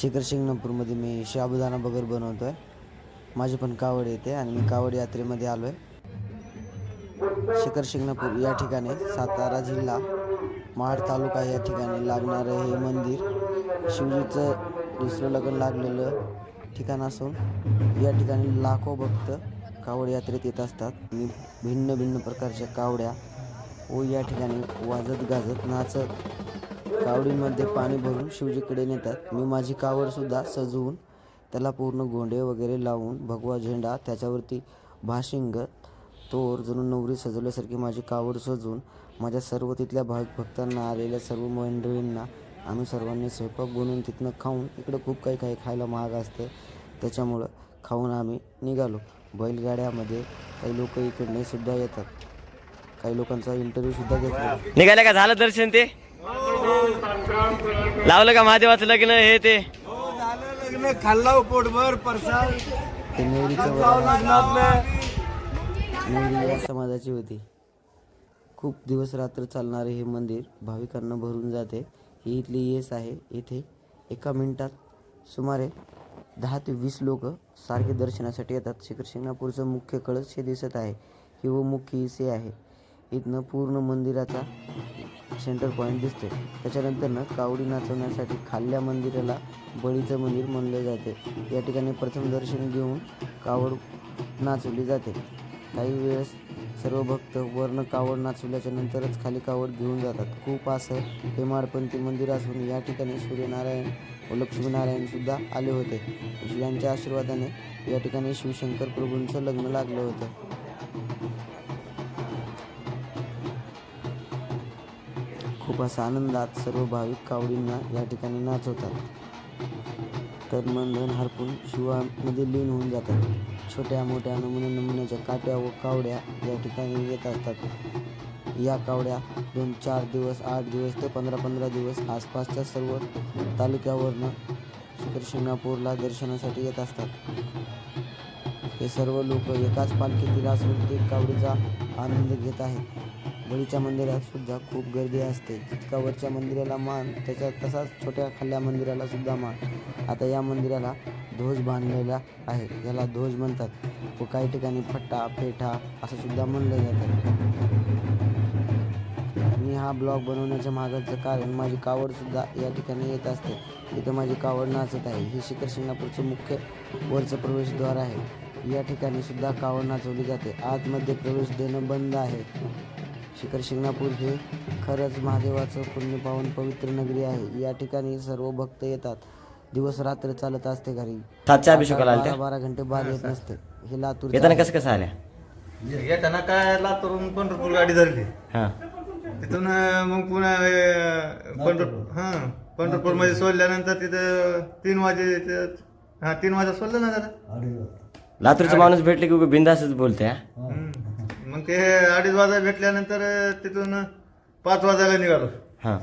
शिखर शिंगणापूरमध्ये मी शाबुदाना बगर बनवतो आहे माझी पण कावड येते आणि मी कावड यात्रेमध्ये आलो आहे शिखर शिंगणापूर या ठिकाणी सातारा जिल्हा महाड तालुका या ठिकाणी लागणारं हे मंदिर. शिवजीचं दुसरं लग्न लागलेलं ठिकाण असून या ठिकाणी लाखो भक्त कावड यात्रेत येत असतात. मी भिन्न भिन्न प्रकारच्या कावड्या व या ठिकाणी वाजत गाजत नाचत कावडीमध्ये पाणी भरून शिवजीकडे नेतात. मी माझी कावडसुद्धा सजवून त्याला पूर्ण गोंडे वगैरे लावून भगवा झेंडा त्याच्यावरती भाशिंग तोर जणू नवरी सजवल्यासारखी माझी कावड सजवून माझ्या सर्व तिथल्या भाविक भक्तांना आलेल्या सर्व मंडळींना आम्ही सर्वांनी स्वयंपाक बनवून तिथनं खाऊन इकडं खूप काही काही खायला महाग असते. त्याच्यामुळं खाऊन आम्ही निघालो. बैलगाड्यामध्ये काही लोक इकडने सुद्धा येतात. काही लोकांचा इंटरव्ह्यूसुद्धा घेतला. निघाल्या का? झालं दर्शन ते? लावलं का महादेवाचं लग्न हे ते? लग्न. खाल्ला पोटभर परसाद. समाजाची होती. खूप दिवस रात्र चालणारे हे मंदिर भाविकांना भरून जाते. ही इथली येस आहे. इथे एका मिनिटात सुमारे दहा ते वीस लोक सारखे दर्शनासाठी येतात. शिखर शिंगणापूरचं मुख्य कळस हे दिसत आहे. ही व मुख्य इसे आहे. इथनं पूर्ण मंदिराचा सेंटर पॉईंट दिसते त्याच्यानंतरनं कावडी नाचवण्यासाठी खाल्ल्या मंदिराला बळीचं मंदिर म्हणले जाते. या ठिकाणी प्रथम दर्शन घेऊन कावड नाचवली जाते. काही वेळेस सर्व भक्त वर्ण कावड नाचवल्याच्या नंतरच खाली कावड घेऊन जातात. खूप असं हेमाडपंथी मंदिर असून या ठिकाणी सूर्यनारायण व लक्ष्मीनारायणसुद्धा आले होते. यांच्या आशीर्वादाने या ठिकाणी शिवशंकर प्रभूंचं लग्न लागलं होतं. खूप असा आनंदात सर्व भाविक कावडींना या ठिकाणी नाचवतात. तर मंधन हरपून शिवामध्ये लीन होऊन जातात. छोट्या मोठ्या नमुने नमुन्याच्या काट्या व कावड्या या ठिकाणी येत असतात. या कावड्या दोन चार दिवस आठ दिवस ते पंधरा पंधरा दिवस आसपासच्या सर्व तालुक्यावरनं शिखर शिंगणापूरला दर्शनासाठी येत असतात. हे सर्व लोक एकाच पालखीतील असून ते कावडीचा आनंद घेत आहेत. वरीच्या मंदिरात सुद्धा खूप गर्दी असते. जितका वरच्या मंदिराला मान त्याच्या तसाच छोट्या खाल्ल्या मंदिराला सुद्धा मान. आता या मंदिराला ध्वज बांधलेला आहे. याला ध्वज म्हणतात. व काही ठिकाणी फट्टा फेठा असं सुद्धा म्हणलं जातं. मी हा ब्लॉग बनवण्याच्या मागाचं कारण माझी कावड सुद्धा या ठिकाणी येत असते. इथं माझी कावड नाचत आहे. हे शिखर शिंगणापूरचं मुख्य वरचं प्रवेशद्वार आहे. या ठिकाणी सुद्धा कावड नाचवली जाते. आतमध्ये प्रवेश देणं बंद आहे. शिखर शिंगणापूर हे खरंच महादेवाचं पुण्यपावन पवित्र नगरी आहे. या ठिकाणी सर्व भक्त येतात. दिवस रात्र चालत असते घरी. सातच्या अभिषेकाला आल्या बारा बारा घंटे बाद येत नसते. हे लातूर येताना कसं कसं आल्या? येताना काय लातूरून पंढरपूर गाडी धरली. हां. तिथून अं, मग पुन्हा अं, पंढरपूर हा पंढरपूरमध्ये सोडल्यानंतर तिथं तीन वाजे हा तीन वाजा सोडलं ना दादा? लातूरचा माणूस भेटले की उगा बिंदासच बोलते हा. हम्म. मग ते अडीच वाजा भेटल्यानंतर तिथून पाच वाजायला निघालो. हां.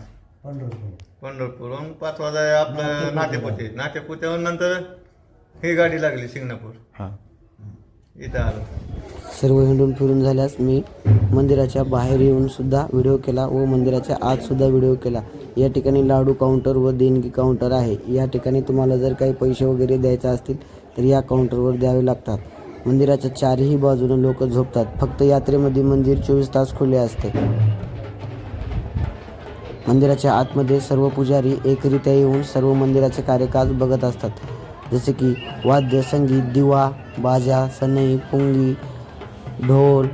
पंढरपूरहून पाच वाजा आपलं नातेपुते नातेपुत्याहून नंतर ही गाडी लागली शिंगणापूर. हां. इथं आलो. सर्व हिंडून फिरून झाल्यास मी मंदिराच्या बाहेर येऊन सुद्धा व्हिडिओ केला व मंदिराच्या आत सुद्धा व्हिडिओ केला. या ठिकाणी लाडू काउंटर व देणगी काउंटर आहे. या ठिकाणी तुम्हाला जर काही पैसे वगैरे द्यायचे असतील तर या काउंटरवर द्यावे लागतात. मंदिराच्या चारही बाजूने लोक झोपतात. फक्त यात्रेमध्ये मंदिर चोवीस तास खुले असते. मंदिराच्या आतमध्ये सर्व पुजारी एकरित्या येऊन सर्व मंदिराचे कार्यकाज बघत असतात. जसे की वाद्य संगीत दिवा बाजा सनई पुंगी ढोल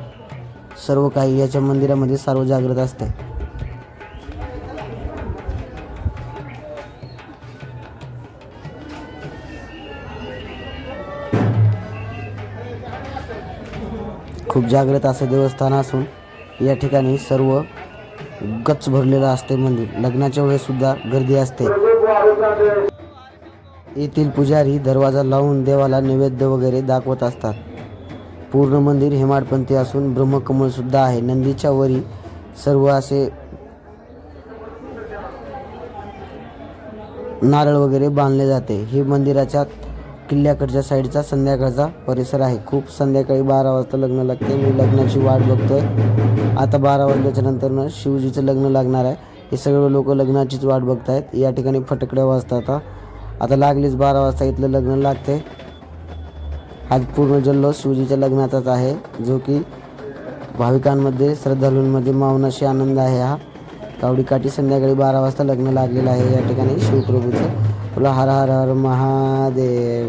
सर्व काही याच्या मंदिरामध्ये सर्व जागृत असते. खूप जागृत असं देवस्थान असून या ठिकाणी सर्व गच्च भरलेलं असते मंदिर. लग्नाच्या वेळेससुद्धा गर्दी असते. येथील पुजारी दरवाजा लावून देवाला नैवेद्य वगैरे दाखवत असतात. पूर्ण मंदिर हेमाडपंथी असून ब्रह्मकमळसुद्धा आहे. नंदीच्या वरी सर्व असे नारळ वगैरे बांधले जाते. हे मंदिराच्या किल्ल्याकडच्या साईडचा संध्याकाळचा परिसर आहे. खूप संध्याकाळी बारा वाजता लग्न लागते मी लग्नाची वाट बघतोय. आता बारा वाजल्याच्या नंतर शिवजीचं लग्न लागणार आहे. हे सगळे लोक लग्नाचीच वाट बघतायत. या ठिकाणी फटकड्या वाजतात आता. लागलीच बारा वाजता इथलं लग्न लागते आज पूर्ण जल्लोष शिवजीच्या लग्नाचाच आहे. जो की भाविकांमध्ये श्रद्धालूंमध्ये मावनाशी आनंद आहे हा. कावडी काठी संध्याकाळी बारा वाजता लग्न लागलेलं आहे. या ठिकाणी शिवप्रभूचं বলো হর হর হর মহাদেব।